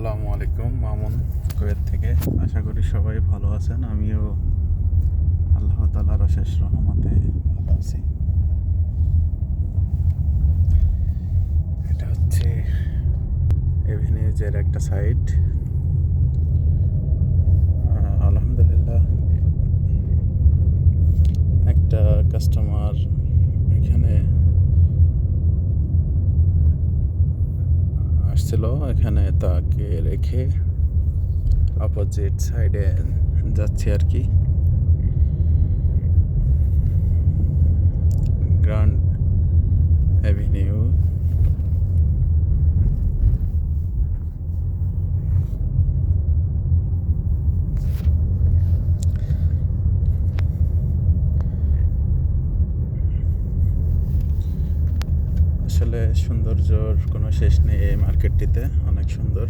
আসসালামু আলাইকুম, মামুন কুয়েত থেকে। আশা করি সবাই ভালো আছেন। আমিও আল্লাহ তালার অশেষ রহমতে ভালো আছি। এটা হচ্ছে এভিনিউজের একটা সাইট আলহামদুলিল্লাহ। একটা কাস্টমার এখানে আসছিল এখানে তাকে রেখে অপোজিট সাইডে যাচ্ছি আর কি। গ্র্যান্ড অ্যাভিনিউ আসলে সৌন্দর্যর কোনো শেষ নেই এই মার্কেটটিতে অনেক সুন্দর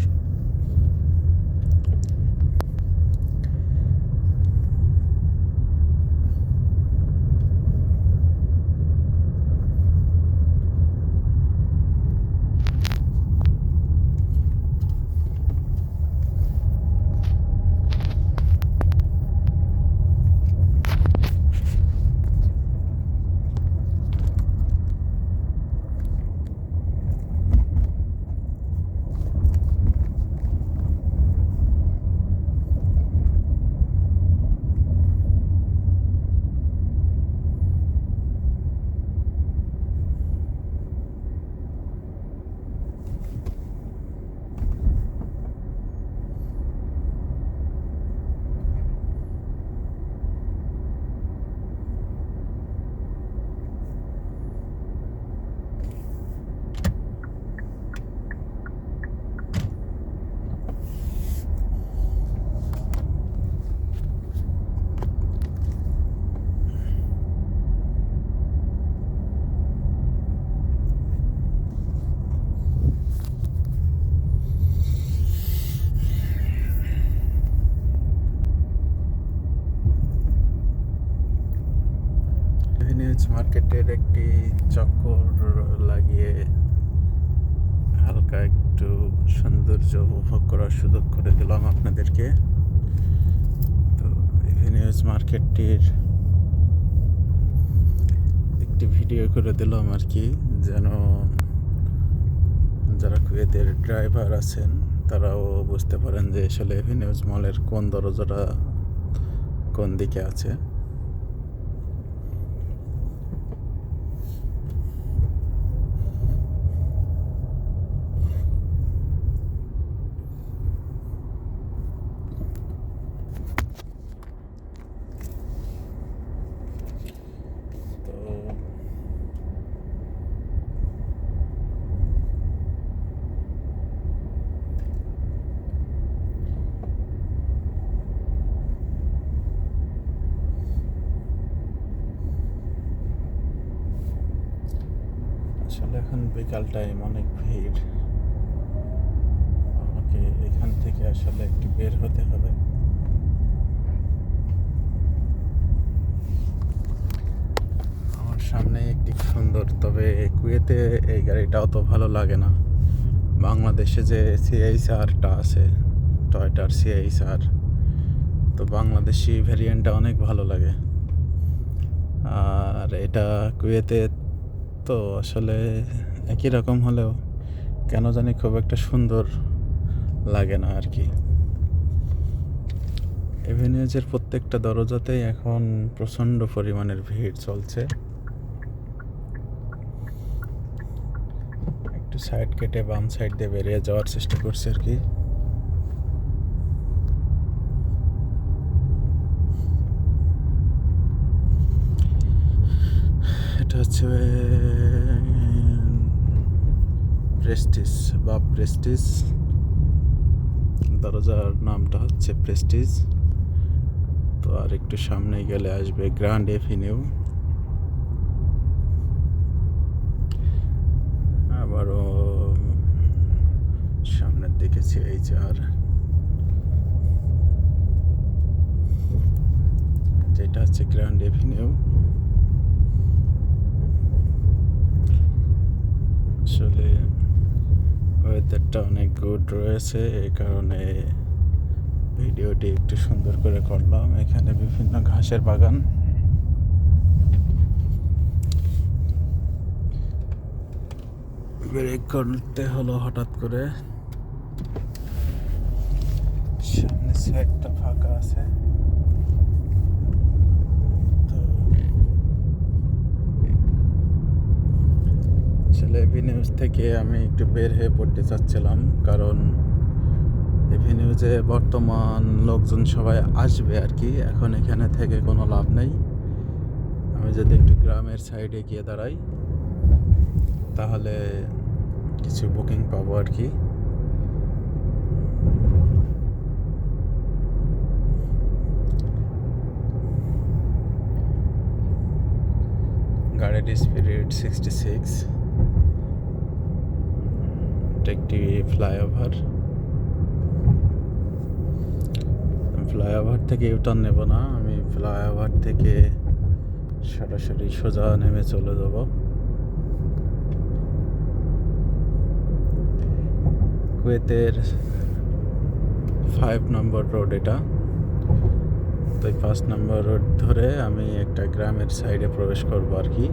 এভিনিউজ মার্কেটের একটি চক্কর লাগিয়ে হালকা একটু সৌন্দর্য উপভোগ করার সুযোগ করে দিলাম আপনাদেরকে। তো এভিনিউজ মার্কেটটির একটি ভিডিও করে দিলাম আর কি, যেন যারা কুয়েতের ড্রাইভার আছেন, তারাও বুঝতে পারেন যে আসলে এভিনিউজ মলের কোন দরজাটা কোন দিকে আছে তো আসলে এখন বিকাল টাইম অনেক ভিড়। আমাকে এখান থেকে আসলে একটু বের হতে হবে। আমার সামনে একটি সুন্দর, তবে কুয়েতে এই গাড়িটা অত ভালো লাগে না। বাংলাদেশে যে সিআইসারটা আছে টয়টার সিআইসার তো বাংলাদেশি ভ্যারিয়েন্টটা অনেক ভালো লাগে। আর এটা কুয়েতে তো আসলে একই রকম হলেও কেন জানি খুব একটা সুন্দর লাগে না আর কি। এভিনিউজের প্রত্যেকটা দরজাতেই এখন প্রচণ্ড পরিমাণের ভিড় চলছে। একটু সাইড কেটে বাম সাইড দিয়ে বেরিয়ে যাওয়ার চেষ্টা করছি আর কি। এটা হচ্ছে প্রেস্টিজ বা প্রেস্টিজ দরজার নামটা হচ্ছে প্রেস্টিজ তো আর একটু সামনে গেলে আসবে গ্র্যান্ড এভিনিউ আবারও সামনের দিকে এইচ আর, যেটা হচ্ছে গ্র্যান্ড এভিনিউ আসলে ওয়েদারটা অনেক গুড রয়েছে এই কারণে ভিডিওটি একটু সুন্দর করে করলাম। এখানে বিভিন্ন ঘাসের বাগান। ব্রেক করতে হলো হঠাৎ করে। সামনের সাইডটা ফাঁকা আছে। আসলে এভিনিউজ থেকে আমি একটু বের হয়ে পড়তে চাচ্ছিলাম। কারণ এভিনিউজে বর্তমান লোকজন সবাই আসবে আর কি এখন এখানে থেকে কোনো লাভ নেই। আমি যদি একটু গ্রামের সাইডে গিয়ে দাঁড়াই, তাহলে কিছু বুকিং পাবো আর কি গাড়ির স্পিড সিক্সটি সিক্স একটি ফ্লাইওভার ফ্লাইওভার থেকে ইউটার্ন নেব না, আমি ফ্লাইওভার থেকে সরাসরি সোজা নেমে চলে যাব। কুয়েতের ফাইভ নম্বর রোড এটা। তো এই পাঁচ নম্বর রোড ধরে আমি একটা গ্রামের সাইডে প্রবেশ করব আর কি।